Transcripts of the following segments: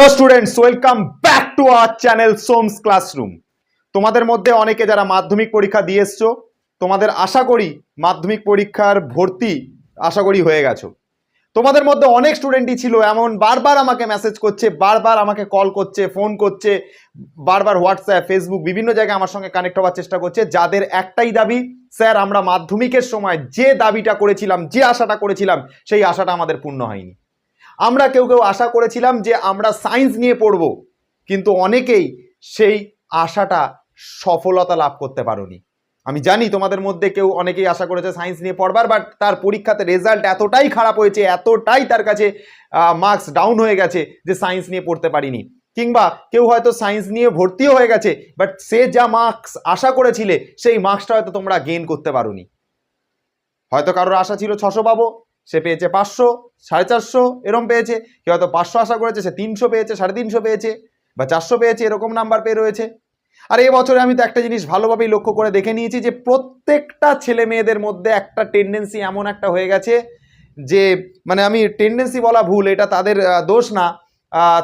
Hello students welcome back to our channel Som's classroom তোমাদের মধ্যে অনেকে যারা মাধ্যমিক পরীক্ষা দিয়ে এসছো, তোমাদের আশা করি মাধ্যমিক পরীক্ষার ভর্তি আশা করি হয়ে গেছো। তোমাদের মধ্যে অনেক স্টুডেন্টই ছিল, এমন বারবার আমাকে মেসেজ করছে, বারবার আমাকে কল করছে ফোন করছে, বারবার হোয়াটসঅ্যাপ ফেসবুক বিভিন্ন জায়গায় আমার সঙ্গে কানেক্ট হওয়ার চেষ্টা করছে, যাদের একটাই দাবি, স্যার, আমরা মাধ্যমিকের সময় যে দাবিটা করেছিলাম, যে আশাটা করেছিলাম, সেই আশাটা আমাদের পূর্ণ হয়নি। আমরা কেউ কেউ আশা করেছিলাম যে আমরা সায়েন্স নিয়ে পড়ব, কিন্তু অনেকেই সেই আশাটা সফলতা লাভ করতে পারোনি। আমি জানি তোমাদের মধ্যে কেউ অনেকেই আশা করেছে সায়েন্স নিয়ে পড়বার বাট তার পরীক্ষাতে রেজাল্ট এতটাই খারাপ হয়েছে, এতটাই তার কাছে মার্কস ডাউন হয়ে গেছে যে সায়েন্স নিয়ে পড়তে পারিনি। কিংবা কেউ হয়তো সায়েন্স নিয়ে ভর্তিও হয়ে গেছে বাট সে যা মার্কস আশা করেছিলে, সেই মার্কসটা হয়তো তোমরা গেইন করতে পারোনি। হয়তো কারোর আশা ছিল ছশো পাবো সে পেয়েছে পাঁচশো, সাড়ে চারশো, এরম পেয়েছে। কেউ হয়তো পাঁচশো আশা করেছে, সে তিনশো পেয়েছে, সাড়ে তিনশো পেয়েছে, বা চারশো পেয়েছে, এরকম নাম্বার পেয়ে রয়েছে। আর এবছরে আমি তো একটা জিনিস ভালোভাবেই লক্ষ্য করে দেখে নিয়েছি যে, প্রত্যেকটা ছেলে মেয়েদের মধ্যে একটা টেন্ডেন্সি এমন একটা হয়ে গেছে যে মানে আমি টেন্ডেন্সি বলা ভুল, এটা তাদের দোষ না।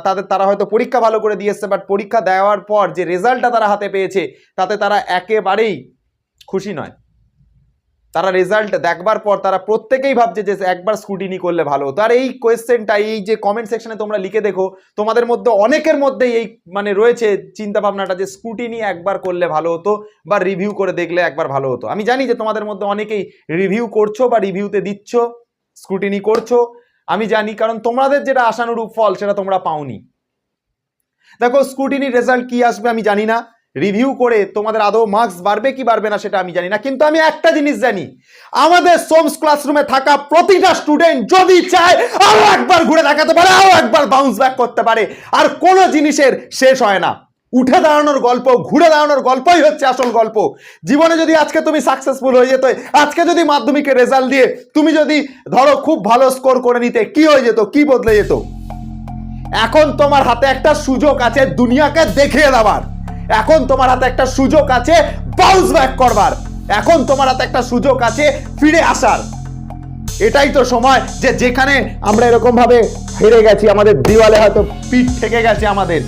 তাদের, তারা হয়তো পরীক্ষা ভালো করে দিয়ে এসছে বাট পরীক্ষা দেওয়ার পর যে রেজাল্টটা তারা হাতে পেয়েছে, তাতে তারা একেবারেই খুশি নয়। তারা রেজাল্ট দেখবার পর তারা প্রত্যেকেই ভাবছে যে একবার স্কুটিনি করলে ভালো হতো। আর এই কোয়েশ্চেনটা এই যে কমেন্ট সেকশনে তোমরা লিখে দেখো, তোমাদের মধ্যে অনেকের মধ্যেই এই মানে রয়েছে চিন্তা ভাবনাটা যে স্কুটিনি একবার করলে ভালো হতো বা রিভিউ করে দেখলে একবার ভালো হতো। আমি জানি যে তোমাদের মধ্যে অনেকেই রিভিউ করছ বা রিভিউতে দিচ্ছ স্ক্রুটিনি করছ। আমি জানি কারণ তোমাদের যেটা আশানুরূপ ফল, সেটা তোমরা পাওনি। দেখো স্ক্রুটিনির রেজাল্ট কি আসবে আমি জানি না। রিভিউ করে তোমাদের আদৌ মার্কস বাড়বে কি বাড়বে না সেটা আমি জানি না। কিন্তু আমি একটা জিনিস জানি, আমাদের সোমস ক্লাসরুমে থাকা প্রতিটা স্টুডেন্ট যদি চায়, আরও একবার ঘুরে দেখাতে পারে, আরও একবার বাউন্স ব্যাক করতে পারে। আর কোনো জিনিসের শেষ হয় না। উঠে দাঁড়ানোর গল্প, ঘুরে দাঁড়ানোর গল্পই হচ্ছে আসল গল্প। জীবনে যদি আজকে তুমি সাকসেসফুল হয়ে যেত, আজকে যদি মাধ্যমিকের রেজাল্ট দিয়ে তুমি যদি ধরো খুব ভালো স্কোর করে নিতে, কি হয়ে যেত, কি বদলে যেত? এখন তোমার হাতে একটা সুযোগ আছে দুনিয়াকে দেখিয়ে দেওয়ার। এখন তোমার হাতে একটা সুযোগ আছে বাউন্স ব্যাক করবার। এখন তোমার হাতে একটা সুযোগ আছে, ফিরে আসার। এটাই তো সময় যে যেখানে আমরা এরকম ভাবে হেরে গেছি, আমাদের দিওয়ালে হয়তো পিঠ থেকে গেছে আমাদের।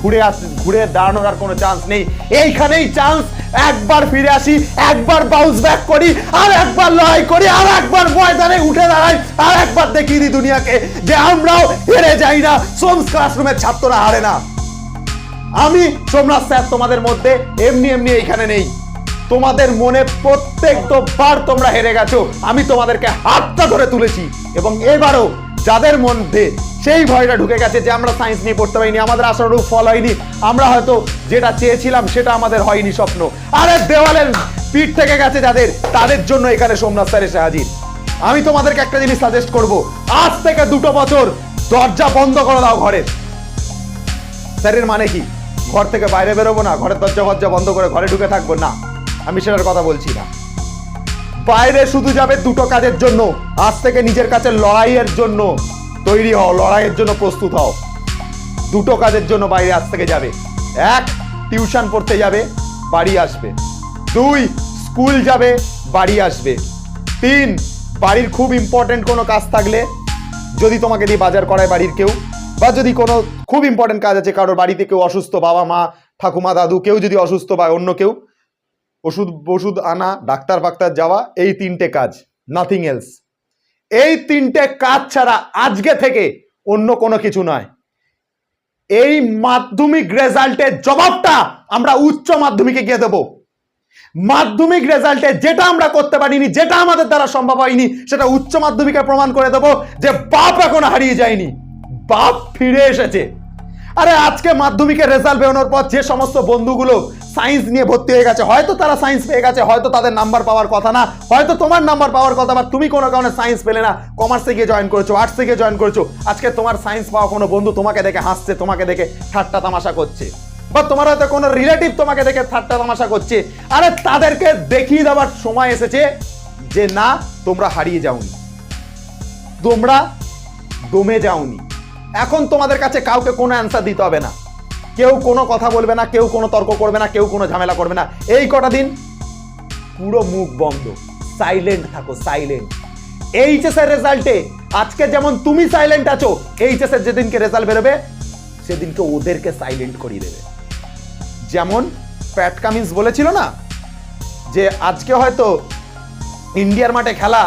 ঘুরে আস, ঘুরে দাঁড়ানোর আর কোনো চান্স নেই। এইখানেই চান্স একবার ফিরে আসি, একবার বাউন্স ব্যাক করি, আর একবার লড়াই করি, আর একবার ময়দানে উঠে দাঁড়াই, আর একবার দেখিয়ে দিই দুনিয়াকে যে আমরাও হেরে যাই না, সোমস ক্লাসরুমের ছাত্ররা হারে না। আমি সোমনাথ স্যার তোমাদের মধ্যে এমনি এমনি এইখানে নেই। তোমাদের মনে প্রত্যেক বার তোমরা হেরে গেছো, আমি তোমাদেরকে হাতটা ধরে তুলেছি। এবং এবারও যাদের মধ্যে সেই ভয়টা ঢুকে গেছে যে আমরা সায়েন্স নিয়ে পড়তে পারিনি, আমাদের আশানুরূপ ফল হয়নি, আমরা হয়তো যেটা চেয়েছিলাম সেটা আমাদের হয়নি স্বপ্ন। আরে দেওয়ালের পিঠ থেকে গেছে যাদের, তাদের জন্য এখানে সোমনাথ স্যার এসে হাজির। আমি তোমাদেরকে একটা জিনিস সাজেস্ট করব, আজ থেকে দুটো বছর দরজা বন্ধ করে দাও ঘরের। স্যারের মানে কি? ঘর থেকে বাইরে বেরোবো না, ঘরের দরজা ফরজা বন্ধ করে ঘরে ঢুকে থাকব, না। আমি সেটার কথা বলছি না। বাইরে শুধু যাবে দুটো কাজের জন্য, আজ থেকে নিজের কাছে লড়াইয়ের জন্য তৈরি হও, লড়াইয়ের জন্য প্রস্তুত হও। দুটো কাজের জন্য বাইরে আজ থেকে যাবে। এক, টিউশন পড়তে যাবে, বাড়ি আসবে। দুই, স্কুল যাবে, বাড়ি আসবে। তিন, বাড়ির খুব ইম্পর্টেন্ট কোনো কাজ থাকলে যদি তোমাকে দিয়ে বাজার করায় বাড়ির কেউ বা যদি কোনো খুব ইম্পর্টেন্ট কাজ আছে, কারোর বাড়িতে কেউ অসুস্থ বাবা মা, ঠাকুমা, দাদু, কেউ যদি অসুস্থ বা অন্য কেউ, ওষুধ ওষুধ আনা, ডাক্তার ফাক্তার যাওয়া, এই তিনটে কাজ নাথিং এলস এই তিনটে কাজ ছাড়া আজকে থেকে অন্য কোনো কিছু নয়। এই মাধ্যমিক রেজাল্টের জবাবটা আমরা উচ্চ মাধ্যমিকে গিয়ে দেবো। মাধ্যমিক রেজাল্টে যেটা আমরা করতে পারিনি, যেটা আমাদের দ্বারা সম্ভব হয়নি, সেটা উচ্চ মাধ্যমিকে প্রমাণ করে দেবো যে বাপ এখনও হারিয়ে যায়নি। বাপ ফিরে এসেছে। আরে আজকে মাধ্যমিকের রেজাল্ট বেরোনোর পর যে সমস্ত বন্ধুগুলো সায়েন্স নিয়ে ভর্তি হয়ে গেছে, হয়তো তারা সায়েন্স পেয়ে গেছে, হয়তো তাদের নাম্বার পাওয়ার কথা না, হয়তো তোমার নাম্বার পাওয়ার কথা বা তুমি কোনো কারণে সায়েন্স পেলে না কমার্সে গিয়ে জয়েন করেছ আর্টসে গিয়ে জয়েন করেছ, আজকে তোমার সায়েন্স পাওয়া কোনো বন্ধু তোমাকে দেখে হাসছে, তোমাকে দেখে ঠাট্টা তামাশা করছে। বা তোমার হয়তো কোনো রিলেটিভ তোমাকে দেখে ঠাট্টা তামাশা করছে। আরে তাদেরকে দেখিয়ে দেওয়ার সময় এসেছে যে না, তোমরা হারিয়ে যাওনি। তোমরা দমে যাওনি। এখন তোমাদের কাছে কাউকে কোনো অ্যান্সার দিতে হবে না। কেউ কোনো কথা বলবে না, কেউ কোনো তর্ক করবে না, কেউ কোনো ঝামেলা করবে না। এই কটা দিন পুরো মুখ বন্ধ। সাইলেন্ট থাকো সাইলেন্ট এইচএস এর রেজাল্টে আজকে যেমন তুমি সাইলেন্ট আছো এইচএস এর যেদিনকে রেজাল্ট বেরোবে, সেদিনকে ওদেরকে সাইলেন্ট করিয়ে দেবে। যেমন প্যাট কামিন্স বলেছিল না, যে আজকে হয়তো ইন্ডিয়ার মাঠে খেলা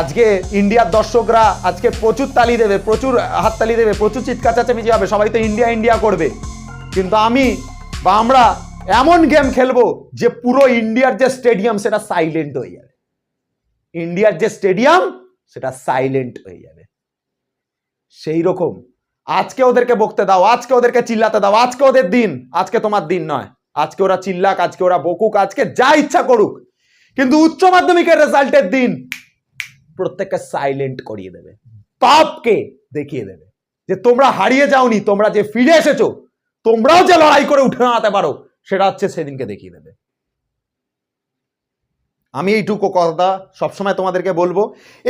আজকে ইন্ডিয়ার দর্শকরা আজকে প্রচুর তালি দেবে, প্রচুর হাততালি দেবে, প্রচুর চিৎকার চেঁচামেচি হবে, সবাই তো ইন্ডিয়া ইন্ডিয়া করবে। কিন্তু আমি বা আমরা এমন গেম খেলব যে পুরো ইন্ডিয়ার যে স্টেডিয়াম সেটা সাইলেন্ট হয়ে যাবে। ইন্ডিয়ার যে স্টেডিয়াম সেটা সাইলেন্ট হয়ে যাবে। সেই রকম। আজকে ওদেরকে বকতে দাও, আজকে ওদেরকে চিল্লাতে দাও, আজকে ওদের দিন, আজকে তোমার দিন নয়। আজকে ওরা চিল্লাক, আজকে ওরা বকুক, আজকে যা ইচ্ছা করুক। কিন্তু উচ্চ মাধ্যমিকের রেজাল্টের দিন প্রত্যেককে সাইলেন্ট করিয়ে দেবে। পাপকে দেখিয়ে দেবে। যে তোমরা হারিয়ে যাওনি, তোমরা যে ফিরে এসেছ, তোমরাও যে লড়াই করে উঠে দাঁড়াতে পারো, সেটা হচ্ছে সেদিনকে দেখিয়ে দেবে। আমি এইটুকু কথা সবসময় তোমাদেরকে বলব,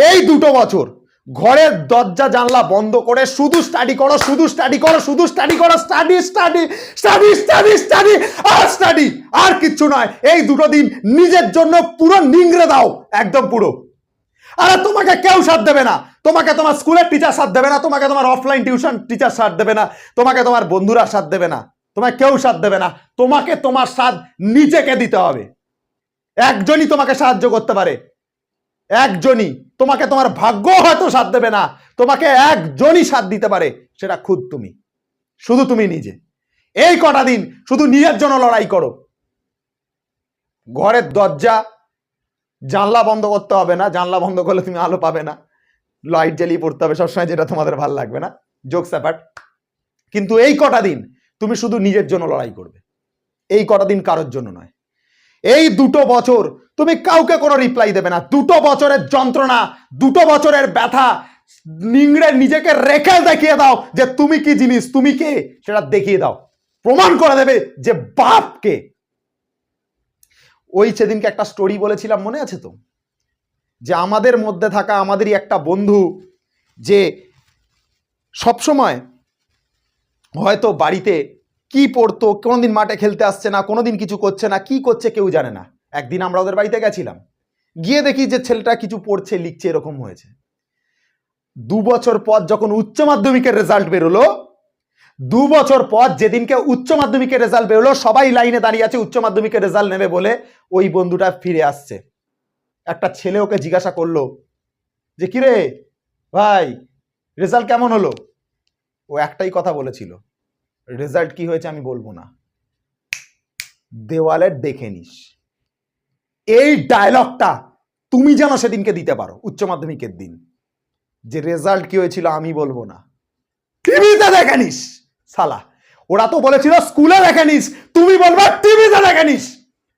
এই দুটো বছর ঘরের দরজা জানলা বন্ধ করে শুধু স্টাডি করো, শুধু স্টাডি করো, শুধু স্টাডি করো study study study study study আর স্টাডি আর কিচ্ছু নয়। এই দুটো দিন নিজের জন্য পুরো নিংড়ে দাও, একদম পুরো। আরে তোমাকে কেউ সাথ দেবে না। তোমাকে তোমার স্কুলের টিচার সাথ দেবে না, তোমাকে তোমার অফলাইন টিউশন টিচার সাথ দেবে না, তোমাকে তোমার বন্ধুরা সাথ দেবে না তোমাকে কেউ সাথ দেবে না, তোমাকে তোমার সাথ নিজেকে দিতে হবে। একজনই তোমাকে সাহায্য করতে পারে। একজনই। তোমাকে তোমার ভাগ্য হয়তো সাথ দেবে না, তোমাকে একজনই সাথ দিতে পারে, সেটা খুদ তুমি। শুধু তুমি নিজে। এই কটা দিন শুধু নিজের জন্য লড়াই করো। ঘরের দরজা জানলা বন্ধ করতে হবে না, জানলা বন্ধ করলে তুমি আলো পাবে না। লাইট জ্বালিয়ে পড়তে হবে সবসময়, যেটা তোমাদের ভালো লাগবে না। যোগ স্যাপাট কিন্তু এই কটা দিন তুমি শুধু নিজের জন্য লড়াই করবে। এই কটা দিন কারোর জন্য নয়। এই দুটো বছর তুমি কাউকে কোনো রিপ্লাই দেবে না। দুটো বছরের যন্ত্রণা, দুটো বছরের ব্যথা, নিংড়ে নিজেকে রেখে দেখিয়ে দাও যে তুমি কি জিনিস, তুমি কে? সেটা দেখিয়ে দাও। প্রমাণ করে দেবে যে বাপকে ওই সেদিনকে একটা স্টোরি বলেছিলাম, মনে আছে তো? যে আমাদের মধ্যে থাকা আমাদেরই একটা বন্ধু যে সবসময় হয়তো বাড়িতে কি পড়তো, কোনোদিন মাঠে খেলতে আসছে না, কোনোদিন কিছু করছে না, কি করছে কেউ জানে না। একদিন আমরা ওদের বাড়িতে গেছিলাম। গিয়ে দেখি যে ছেলেটা কিছু পড়ছে, লিখছে, এরকম হয়েছে। দু বছর পর যখন উচ্চ মাধ্যমিকের রেজাল্ট বেরোলো দু বছর পর যেদিনকে উচ্চ মাধ্যমিকের রেজাল্ট বেরোলো, সবাই লাইনে দাঁড়িয়ে আছে, উচ্চ মাধ্যমিকের রেজাল্ট নেবে বলে ওই বন্ধুটা ফিরে আসছে। একটা ছেলে ওকে জিজ্ঞাসা করল যে কিরে ভাই, রেজাল্ট কেমন হলো? ও একটাই কথা বলেছিল, রেজাল্ট কি হয়েছে আমি বলব না। দেওয়ালে দেখে নিস। এই ডায়লগটা তুমি যেন সেদিনকে দিতে পারো, উচ্চ মাধ্যমিকের দিন। যে রেজাল্ট কি হয়েছিল আমি বলব না। টিভিতে দেখে নিস। সালা। ওরা তো বলেছিল, স্কুলে দেখে নিস, তুমি বলবা টিভিতে দেখে নিস।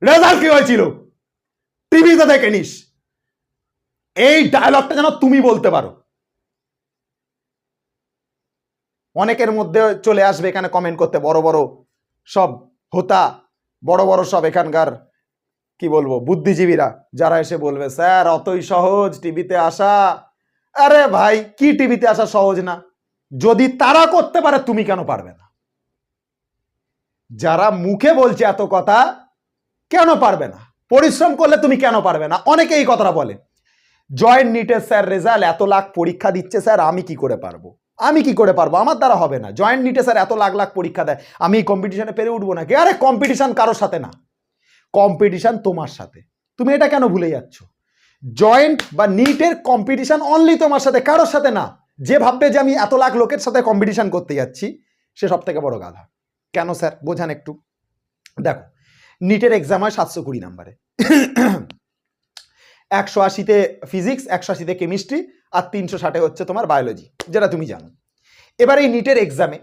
রেজাল্ট কি হয়েছিল? টিভিতে দেখে নিস। এই ডায়লগটা যেন তুমি বলতে পারো। অনেকের মধ্যে চলে আসবে এখানে কমেন্ট করতে, বড় বড় সব হোতা, বড় বড় সব এখানকার, কি বলব, বুদ্ধিজীবীরা, যারা এসে বলবে, স্যার, অতই সহজ টিভিতে আসা। আরে ভাই, কি টিভিতে আসা সহজ না? যদি তারা করতে পারে, তুমি কেন পারবে না? যারা মুখে বলছে এত কথা, কেন পারবে না? পরিশ্রম করলে তুমি কেন পারবে না? অনেকে এই কথাটা বলে জয়েন্ট নিটের স্যার, রেজাল্ট এত লাখ পরীক্ষা দিচ্ছে স্যার, আমি কি করে পারব? আমি কি করে পারব? আমার দ্বারা হবে না। জয়েন্ট নিটে স্যার, এত লাখ লাখ পরীক্ষা দেয়, আমি এই কম্পিটিশনে পেরে উঠবো নাকি? আরে কম্পিটিশন কারোর সাথে না। কম্পিটিশন তোমার সাথে। তুমি এটা কেন ভুলে যাচ্ছ? জয়েন্ট বা নিটের কম্পিটিশন অনলি তোমার সাথে, কারোর সাথে না। যে ভাববে যে আমি এত লাখ লোকের সাথে কম্পিটিশন করতে যাচ্ছি, সে সব থেকে বড় গাধা। কেন স্যার? বোঝান একটু। দেখো নিটের এক্সাম হয় সাতশো কুড়ি নাম্বারে। একশো আশিতে ফিজিক্স একশো আশিতে কেমিস্ট্রি আর তিনশো ষাটে হচ্ছে তোমার বায়োলজি যেটা তুমি জানো। এবার এই নিটের এক্সামে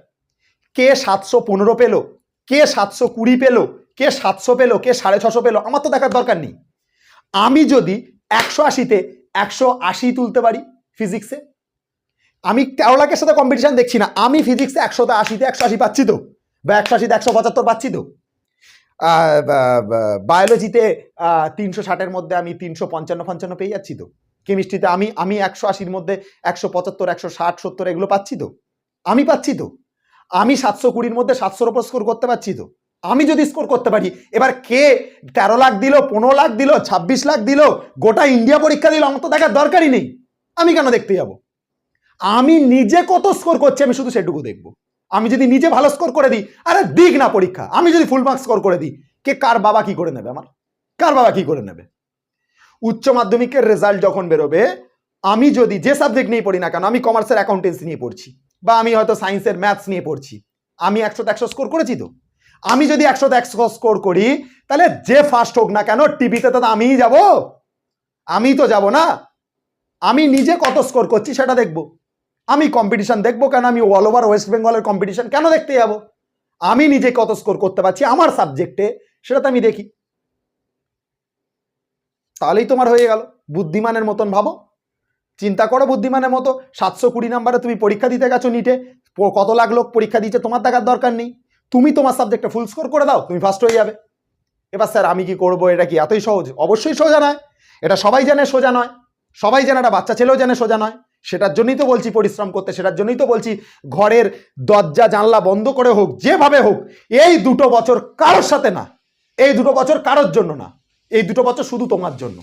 কে সাতশো পনেরো পেল, কে সাতশো কুড়ি পেল, কে সাতশো পেল, কে সাড়ে ছশো পেল, আমার তো দেখার দরকার নেই। আমি যদি একশো আশিতে একশো আশি তুলতে পারি ফিজিক্সে আমি তেরো লাখের সাথে কম্পিটিশন দেখছি না। আমি ফিজিক্সে একশোতে আশিতে একশো আশি পাচ্ছি তো। বা একশো আশিতে একশো পঁচাত্তর পাচ্ছি তো। বায়োলজিতে তিনশো ষাটের মধ্যে আমি তিনশো পঞ্চান্ন পঞ্চান্ন পেয়ে যাচ্ছি তো। কেমিস্ট্রিতে আমি আমি একশো আশির মধ্যে একশো পঁচাত্তর, একশো ষাট, সত্তর এগুলো পাচ্ছি তো। আমি পাচ্ছি তো। আমি সাতশো কুড়ির মধ্যে সাতশোর ওপর স্কোর করতে পারছি তো। আমি যদি স্কোর করতে পারি, এবার কে তেরো লাখ দিল, পনেরো লাখ দিল, ছাব্বিশ লাখ দিল, গোটা ইন্ডিয়া পরীক্ষা দিল, আমার তো দেখার দরকারই নেই। আমি কেন দেখতে যাব? আমি নিজে কত স্কোর করছি আমি শুধু সেটুকু দেখব। আমি যদি নিজে ভালো স্কোর করে দিই, আরে দিক না পরীক্ষা। আমি যদি ফুল মার্কস স্কোর করে দিই, কে কার বাবা কি করে নেবে আমার? কার বাবা কি করে নেবে? উচ্চ মাধ্যমিকের রেজাল্ট যখন বেরোবে, আমি যদি যে সাবজেক্ট নিয়ে পড়ি না কেন, আমি কমার্সের অ্যাকাউন্টেন্সি নিয়ে পড়ছি, বা আমি হয়তো সায়েন্সের ম্যাথস নিয়ে পড়ছি, আমি একশোতে একশো স্কোর করেছি তো? আমি যদি একশোতে একশো স্কোর করি, তাহলে যে ফার্স্ট হোক না কেন টিভিতে তো আমিই যাব। আমি তো যাব না। আমি নিজে কত স্কোর করছি সেটা দেখব। আমি কম্পিটিশন দেখব কেন? আমি অল ওভার ওয়েস্ট বেঙ্গলের কম্পিটিশন কেন দেখতে যাব? আমি নিজে কত স্কোর করতে পারছি? আমার সাবজেক্টে সেটা তো আমি দেখি। তাহলেই তোমার হয়ে গেল। বুদ্ধিমানের মতন ভাবো। চিন্তা করো বুদ্ধিমানের মতো। সাতশো কুড়ি নাম্বারে তুমি পরীক্ষা দিতে গেছো নিটে কত লাখ লোক পরীক্ষা দিচ্ছে তোমার দেখার দরকার নেই। তুমি তোমার সাবজেক্টে ফুল স্কোর করে দাও, তুমি ফার্স্ট হয়ে যাবে। এবার স্যার আমি কি করব? এটা কি এতই সহজ? অবশ্যই সোজা নয়। এটা সবাই জানে সোজা নয়। সবাই জানে এটা বাচ্চা ছেলেও জানে সোজা নয়। সেটার জন্যই তো বলছি পরিশ্রম করতে, সেটার জন্যই তো বলছি ঘরের দরজা, জানলা বন্ধ করে হোক, যেভাবে হোক, এই দুটো বছর কারোর সাথে না, এই দুটো বছর কারোর জন্য না, এই দুটো বছর শুধু তোমার জন্য।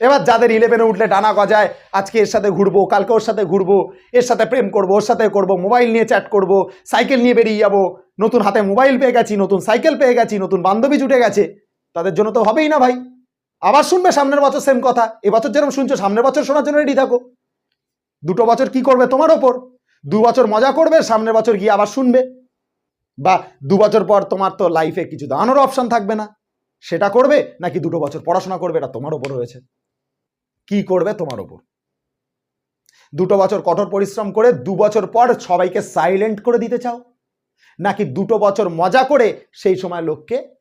এবার যাদের ইলেভেনে উঠলে ডানা গজায়, আজকে এর সাথে ঘুরবো, কালকে ওর সাথে ঘুরবো, এর সাথে প্রেম করব, ওর সাথে করব, মোবাইল নিয়ে চ্যাট করব, সাইকেল নিয়ে বেরিয়ে যাব, নতুন হাতে মোবাইল পেয়ে গেছি, নতুন সাইকেল পেয়ে গেছি, নতুন বান্ধবী জুটে গেছে, তাদের জন্য তো হবেই না ভাই। আবার শুনবে সামনের বছর সেম কথা, এবছর যেরকম শুনছো, সামনের বছর শোনার জন্য রেডি থাকো। দুটো বছর কি করবে তোমার ওপর? দু বছর মজা করবে, সামনের বছর গিয়ে আবার শুনবে। বা দু বছর পর তোমার তো লাইফে কিছু দাঁড়ানোর অপশন থাকবে না। সেটা করবে নাকি দুটো বছর পড়াশোনা করবে? এটা তোমার ওপর রয়েছে। কি করবে তোমার ওপর? দুটো বছর কঠোর পরিশ্রম করে দু বছর পর সবাইকে সাইলেন্ট করে দিতে চাও? নাকি দুটো বছর মজা করে সেই সময় লোককে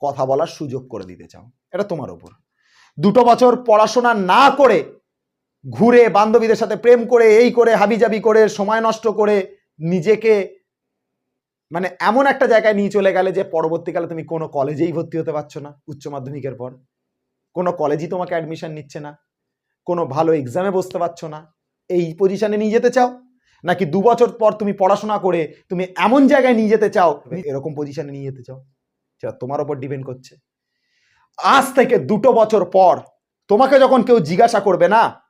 কথা বলার সুযোগ করে দিতে চাও? এটা তোমার ওপর। দুটো বছর পড়াশোনা না করে ঘুরে বান্ধবীদের সাথে প্রেম করে এই করে হাবিজাবি করে সময় নষ্ট করে নিজেকে মানে এমন একটা জায়গায় নিয়ে চলে গেলে যে পরবর্তীকালে তুমি কোনো কলেজেই ভর্তি হতে পারছ না উচ্চ মাধ্যমিকের পর। কোনো কলেজই তোমাকে অ্যাডমিশন নিচ্ছে না। কোনো ভালো এক্সামে বসতে পারছ না। এই পজিশনে নিয়ে যেতে চাও? নাকি দু বছর পর তুমি পড়াশোনা করে তুমি এমন জায়গায় নিয়ে যেতে চাও? এরকম পজিশনে নিয়ে যেতে চাও? সেটা তোমার ওপর ডিপেন্ড করছে। আজ থেকে দুটো বছর পর তোমাকে যখন কেউ জিজ্ঞাসা করবে না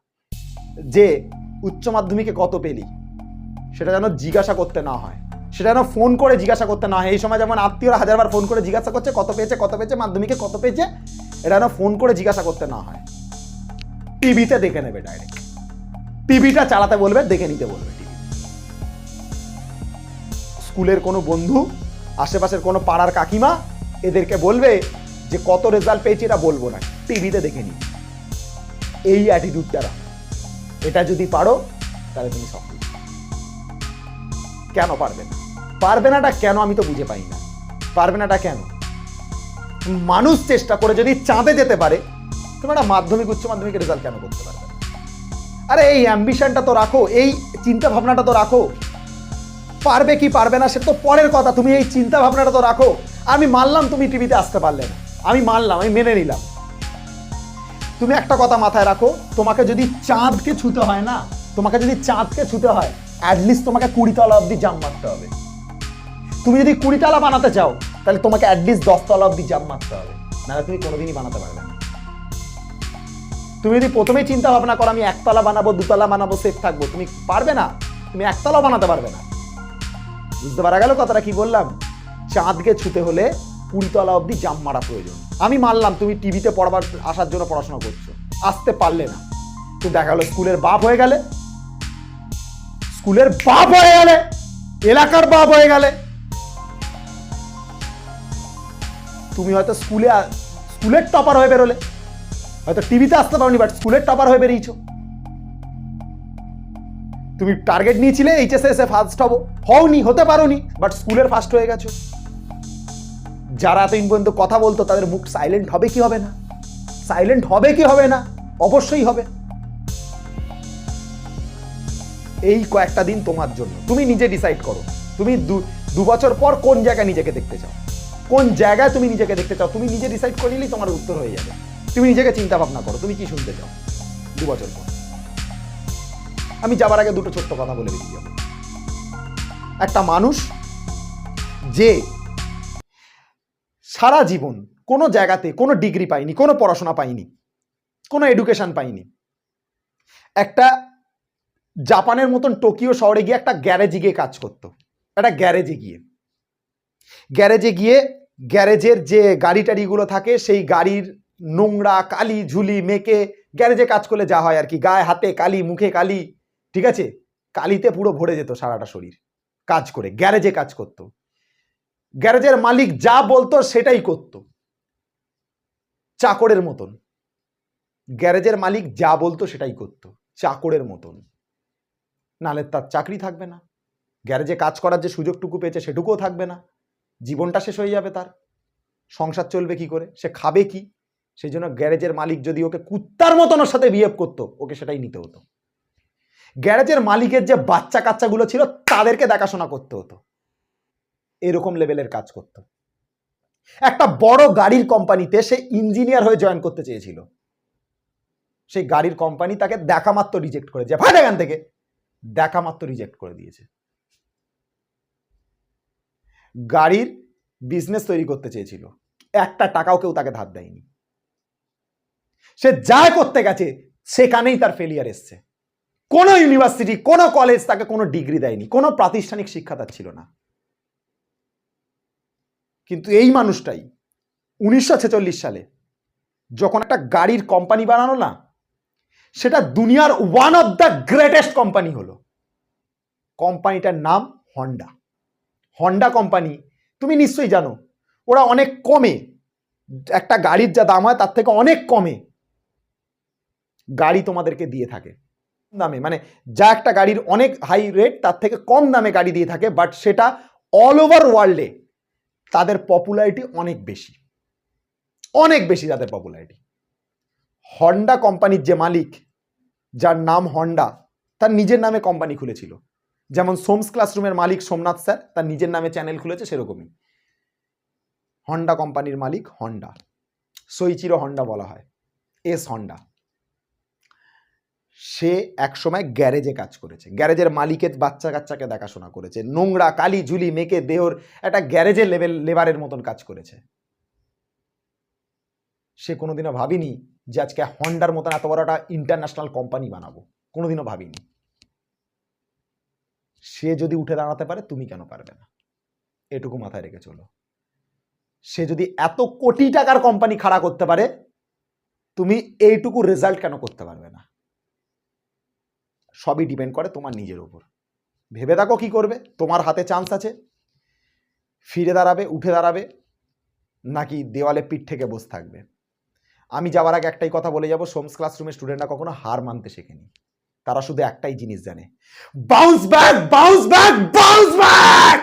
যে উচ্চ মাধ্যমিকে কত পেলি? সেটা যেন জিজ্ঞাসা করতে না হয়। সেটা যেন ফোন করে জিজ্ঞাসা করতে না হয়। এই সময় যেমন আত্মীয়রা হাজারবার ফোন করে জিজ্ঞাসা করছে, কত পেয়েছে কত পেয়েছে, মাধ্যমিকে কত পেয়েছে, এটা যেন ফোন করে জিজ্ঞাসা করতে না হয়। টিভিতে দেখে নেবে ডাইরেক্ট টিভিটা চালাতে বলবে, দেখে নিতে বলবে স্কুলের কোনো বন্ধু, আশেপাশের কোনো পাড়ার কাকিমা এদেরকে বলবে যে, কত রেজাল্ট পেয়েছি? এটা বলব না। টিভিতে দেখে নি এই অ্যাটিটিউডটা রাখো। এটা যদি পারো, তাহলে তুমি সফল। কেন পারবে না? পারবে নাটা কেন আমি তো বুঝে পাই না। পারবে নাটা কেন? মানুষ চেষ্টা করে যদি চাঁদে যেতে পারে তুমি একটা মাধ্যমিক, উচ্চ মাধ্যমিক রেজাল্ট কেন করতে পারবে আরে এই অ্যাম্বিশনটা তো রাখো, এই চিন্তা ভাবনাটা তো রাখো। পারবে কি পারবে না সে তো পরের কথা। তুমি এই চিন্তা ভাবনাটা তো রাখো। আমি মানলাম তুমি টিভিতে আসতে পারলে না। আমি মানলাম, আমি মেনে নিলাম। তুমি একটা কথা মাথায় রাখো, তোমাকে যদি চাঁদকে ছুতে হয় না, তোমাকে যদি চাঁদকে ছুতে হয় অ্যাটলিস্ট তোমাকে কুড়িতলা অব্দি জাম মারতে হবে। তুমি যদি কুড়িতলা বানাতে চাও, তাহলে তোমাকে অ্যাটলিস্ট দশতলা অব্দি জাম মারতে হবে। নাহলে তুমি কোনোদিনই বানাতে পারবে না। তুমি যদি প্রথমেই চিন্তা ভাবনা করো, আমি একতলা বানাবো, দুতলা বানাবো সেফ থাকব, তুমি পারবে না? তুমি একতলাও বানাতে পারবে না। বুঝতে পারা গেল কথাটা কি বললাম? চাঁদকে ছুতে হলে কুড়িতলা অবধি জাম্প মারা প্রয়োজন। আমি মানলাম তুমি টিভিতে পড়বার, আসার জন্য পড়াশোনা করছ। আসতে পারলে না। তো দেখা গেলো স্কুলের বাপ হয়ে গেলে। স্কুলের বাপ হয়ে গেলে। এলাকার বাপ হয়ে গেলে। তুমি হয়তো স্কুলে স্কুলের টপার হয়ে বেরোলে। হয়তো টিভিতে আসতে পারোনি বাট স্কুলের টপার হয়ে বেরিয়েছো। তুমি টার্গেট নিয়েছিলে এইচএসএ এসে ফার্স্ট হব। হওনি, হতে পারোনি বাট স্কুলের ফার্স্ট হয়ে গেছো। যারা এতদিন পর্যন্ত কথা বলতো, তাদের মুখ সাইলেন্ট হবে কি হবে না? সাইলেন্ট হবে কি হবে না? অবশ্যই হবে। এই কয়েকটা দিন তোমার জন্য। তুমি নিজে ডিসাইড করো। তুমি দু বছর পর কোন জায়গায় নিজেকে দেখতে চাও? কোন জায়গায় তুমি নিজেকে দেখতে চাও? তুমি নিজে ডিসাইড করে নিলেই তোমার উত্তর হয়ে যাবে। তুমি নিজেকে চিন্তা ভাবনা করো। তুমি কি শুনতে চাও? দু বছর পর। আমি যাবার আগে দুটো ছোট্ট কথা বলে বেরিয়ে যাব। একটা মানুষ যে সারা জীবন কোনো জায়গাতে কোনো ডিগ্রি পাইনি, কোনো পড়াশোনা পাইনি, কোনো এডুকেশন পাইনি। একটা জাপানের মতন টোকিও শহরে গিয়ে একটা গ্যারেজে গিয়ে কাজ করতো। একটা গ্যারেজে গিয়ে। গ্যারেজে গিয়ে গ্যারেজের যে গাড়ি টাড়িগুলো থাকে, সেই গাড়ির নোংরা, কালি, ঝুলি, মেকে গ্যারেজে কাজ করলে যা হয় আর কি। গায়ে হাতে কালি, মুখে কালি, ঠিক আছে? কালিতে পুরো ভরে যেত সারাটা শরীর। কাজ করে, গ্যারেজে কাজ করত। গ্যারেজের মালিক যা বলতো সেটাই করত। চাকরের মতন। গ্যারেজের মালিক যা বলতো সেটাই করত। চাকরের মতন। নালে তার চাকরি থাকবে না। গ্যারেজে কাজ করার যে সুযোগটুকু পেয়েছে সেটুকুও থাকবে না। জীবনটা শেষ হয়ে যাবে তার। সংসার চলবে কি করে? সে খাবে কি? সেই জন্য গ্যারেজের মালিক যদি ওকে কুত্তার মতন ওর সাথে বিহেভ করতো, ওকে সেটাই নিতে হতো। গ্যারেজের মালিকের যে বাচ্চা কাচ্চাগুলো ছিল, তাদেরকে দেখাশোনা করতে হতো। এরকম লেভেলের কাজ করতো। একটা বড় গাড়ির কোম্পানিতে সে ইঞ্জিনিয়ার হয়ে জয়েন করতে চেয়েছিল। সেই গাড়ির কোম্পানি তাকে দেখা মাত্র রিজেক্ট করে যে ভাট এখান থেকে। দেখা মাত্র রিজেক্ট করে দিয়েছে। গাড়ির বিজনেস তৈরি করতে চেয়েছিল। একটা টাকাও কেউ তাকে ধার দেয়নি। সে যা করতে গেছে, সেখানেই তার ফেলিয়ার এসছে। কোনো ইউনিভার্সিটি কোনো কলেজ তাকে কোনো ডিগ্রি দেয়নি। কোনো প্রাতিষ্ঠানিক শিক্ষা তার ছিল না। কিন্তু এই মানুষটাই উনিশশো ছেচল্লিশ সালে যখন একটা গাড়ির কোম্পানি বানানো না, সেটা দুনিয়ার one of the greatest company হলো। কোম্পানিটার নাম হন্ডা হন্ডা কোম্পানি তুমি নিশ্চয়ই জানো, ওরা অনেক কমে, একটা গাড়ির যা দাম হয় তার থেকে অনেক কমে গাড়ি তোমাদেরকে দিয়ে থাকে। দামে মানে যা একটা গাড়ির অনেক হাই রেট তার থেকে কম দামে গাড়ি দিয়ে থাকে বাট সেটা অল ওভার ওয়ার্ল্ডে তাদের পপুলারিটি অনেক বেশি। অনেক বেশি তাদের পপুলারিটি হন্ডা কোম্পানির যে মালিক, যার নাম হন্ডা তার নিজের নামে কোম্পানি খুলেছিল। যেমন সোমস ক্লাসরুমের মালিক সোমনাথ স্যার, তার নিজের নামে চ্যানেল খুলেছে সেরকমই। হন্ডা কোম্পানির মালিক হন্ডা সইচিরো হন্ডা বলা হয়। এস হন্ডা সে একসময় গ্যারেজে কাজ করেছে। গ্যারেজের মালিকের বাচ্চা কাচ্চাকে দেখাশোনা করেছে। নোংরা, কালি, ঝুলি, মেকে, দেহর একটা গ্যারেজের লেভেল, লেবারের মতন কাজ করেছে। সে কোনোদিনও ভাবিনি যে আজকে হন্ডার মতন এত বড় একটা ইন্টারন্যাশনাল কোম্পানি বানাবো। কোনোদিনও ভাবিনি। সে যদি উঠে দাঁড়াতে পারে, তুমি কেন পারবে না? এটুকু মাথায় রেখে চলো। সে যদি এত কোটি টাকার কোম্পানি খাড়া করতে পারে, তুমি এইটুকু রেজাল্ট কেন করতে পারবে না? সবই ডিপেন্ড করে তোমার নিজের ওপর ভেবে দেখো কী করবে? তোমার হাতে চান্স আছে। ফিরে দাঁড়াবে, উঠে দাঁড়াবে, নাকি দেওয়ালে পিঠ থেকে বসে থাকবে। আমি যাওয়ার আগে একটাই কথা বলে যাব, সোমস ক্লাসরুমের স্টুডেন্টরা কখনো হার মানতে শেখেনি। তারা শুধু একটাই জিনিস জানে। Bounce back bounce back bounce back